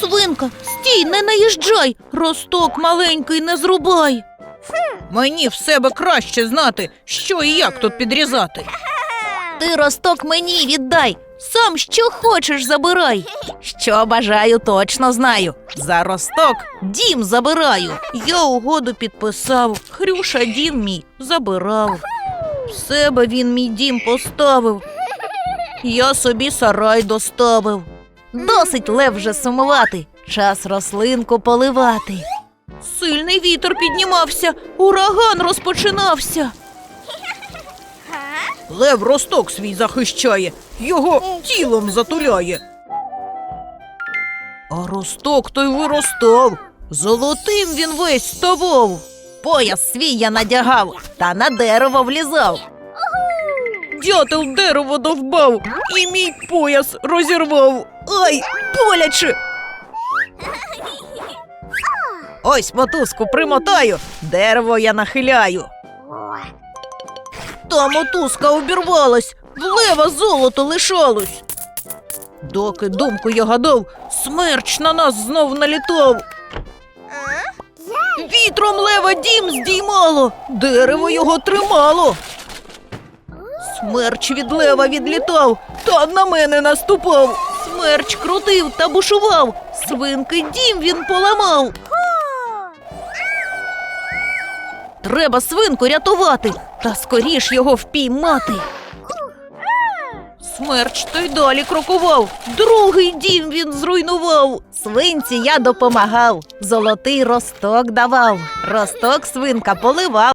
Свинка, стій, не наїжджай. Росток маленький не зрубай. Мені в себе краще знати, що і як тут підрізати. Ти росток мені віддай. Сам що хочеш забирай. Що бажаю, точно знаю. За росток дім забираю. Я угоду підписав. Хрюша дім мій забирав. В себе він мій дім поставив. Я собі сарай доставив. Досить лев вже сумувати, час рослинку поливати. Сильний вітер піднімався, ураган розпочинався. Лев росток свій захищає, його тілом затуляє. А росток той виростав, золотим він весь ставав. Пояс свій я надягав та на дерево влізав. Дятел дерево довбав і мій пояс розірвав. Ай, боляче. Ось мотузку примотаю, дерево я нахиляю. Та мотузка обірвалась, в лева золото лишалось. Доки думку я гадав, смерч на нас знов налітав. Вітром лева дім здіймало, дерево його тримало. Смерч від лева відлітав, та на мене наступав. Смерч крутив та бушував, свинки дім він поламав. Треба свинку рятувати, та скоріш його впіймати. Смерч той далі крокував, другий дім він зруйнував. Свинці я допомагав, золотий росток давав, росток свинка поливав.